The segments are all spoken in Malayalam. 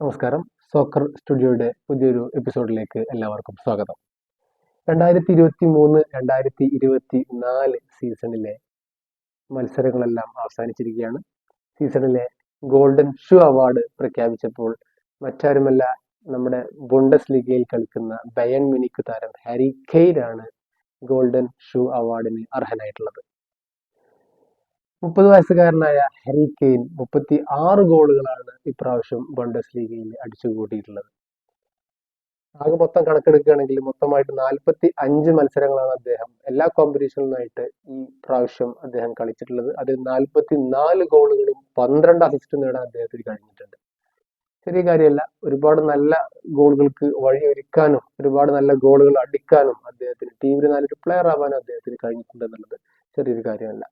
നമസ്കാരം. സോക്കർ സ്റ്റുഡിയോയുടെ പുതിയൊരു എപ്പിസോഡിലേക്ക് എല്ലാവർക്കും സ്വാഗതം. രണ്ടായിരത്തി ഇരുപത്തി മൂന്ന് രണ്ടായിരത്തി ഇരുപത്തി നാല് സീസണിലെ മത്സരങ്ങളെല്ലാം അവസാനിച്ചിരിക്കുകയാണ്. സീസണിലെ ഗോൾഡൻ ഷൂ അവാർഡ് പ്രഖ്യാപിച്ചപ്പോൾ മറ്റാരുമല്ല നമ്മുടെ ബുണ്ടസ് ലീഗയിൽ കളിക്കുന്ന ബയൺ മിനിക്ക് താരം ഹാരി കെയ്ൻ ഗോൾഡൻ ഷൂ അവാർഡിന് അർഹനായിട്ടുള്ളത്. മുപ്പത് വയസ്സുകാരനായ ഹാരി കെയ്ൻ മുപ്പത്തി ആറ് ഗോളുകളാണ് ഇപ്രാവശ്യം ബണ്ടസ് ലീഗയിൽ അടിച്ചു കൂട്ടിയിട്ടുള്ളത് ആകെ മൊത്തം കണക്കെടുക്കുകയാണെങ്കിൽ മൊത്തമായിട്ട് നാൽപ്പത്തി അഞ്ച് മത്സരങ്ങളാണ് അദ്ദേഹം എല്ലാ കോമ്പറ്റീഷനിലുമായിട്ട് ഈ പ്രാവശ്യം അദ്ദേഹം കളിച്ചിട്ടുള്ളത്. അതിൽ നാൽപ്പത്തി നാല് ഗോളുകളും പന്ത്രണ്ട് അസിസ്റ്റും നേടാൻ അദ്ദേഹത്തിന് കഴിഞ്ഞിട്ടുണ്ട്. ചെറിയ കാര്യമല്ല ഒരുപാട് നല്ല ഗോളുകൾക്ക് വഴിയൊരുക്കാനും ഒരുപാട് നല്ല ഗോളുകൾ അടിക്കാനും അദ്ദേഹത്തിന് ടീമിന് നല്ലൊരു പ്ലെയർ ആവാനും അദ്ദേഹത്തിന് കഴിഞ്ഞിട്ടുണ്ട് എന്നുള്ളത് ചെറിയൊരു കാര്യമല്ല.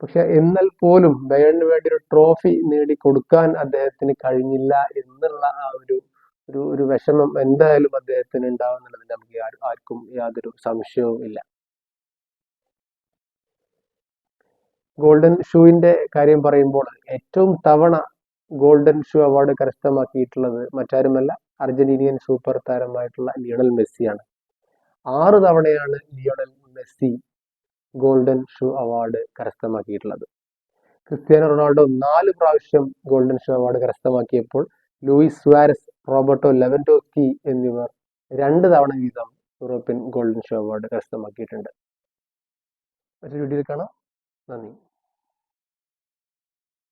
പക്ഷെ എന്നാൽ പോലും ബയണിന് വേണ്ടി ഒരു ട്രോഫി നേടി കൊടുക്കാൻ അദ്ദേഹത്തിന് കഴിഞ്ഞില്ല എന്നുള്ള ആ ഒരു ഒരു ഒരു വിഷമം എന്തായാലും അദ്ദേഹത്തിന് ഉണ്ടാവും ഉണ്ടാവുന്നുള്ളത് നമുക്ക് ആർക്കും യാതൊരു സംശയവും ഇല്ല. ഗോൾഡൻ ഷൂവിന്റെ കാര്യം പറയുമ്പോൾ ഏറ്റവും തവണ ഗോൾഡൻ ഷൂ അവാർഡ് കരസ്ഥമാക്കിയിട്ടുള്ളത് മറ്റാരുമല്ല അർജന്റീനിയൻ സൂപ്പർ താരമായിട്ടുള്ള ലിയണൽ മെസ്സിയാണ്. ആറ് തവണയാണ് Lionel Messi golden shoe award കരസ്ഥമാക്കിയിട്ടുള്ളത്. Cristiano Ronaldo നാല് പ്രാവശ്യം ഗോൾഡൻ ഷൂ അവാർഡ് കരസ്ഥമാക്കിയപ്പോൾ ലൂയിസ് സുവാരസ് റോബർട്ടോ ലെവൻഡോസ്കി എന്നിവർ രണ്ട് തവണ വീതം യൂറോപ്യൻ ഗോൾഡൻ ഷൂ അവാർഡ് കരസ്ഥമാക്കിയിട്ടുണ്ട്. മറ്റൊരു വീഡിയോയിൽ കാണാം. നന്ദി.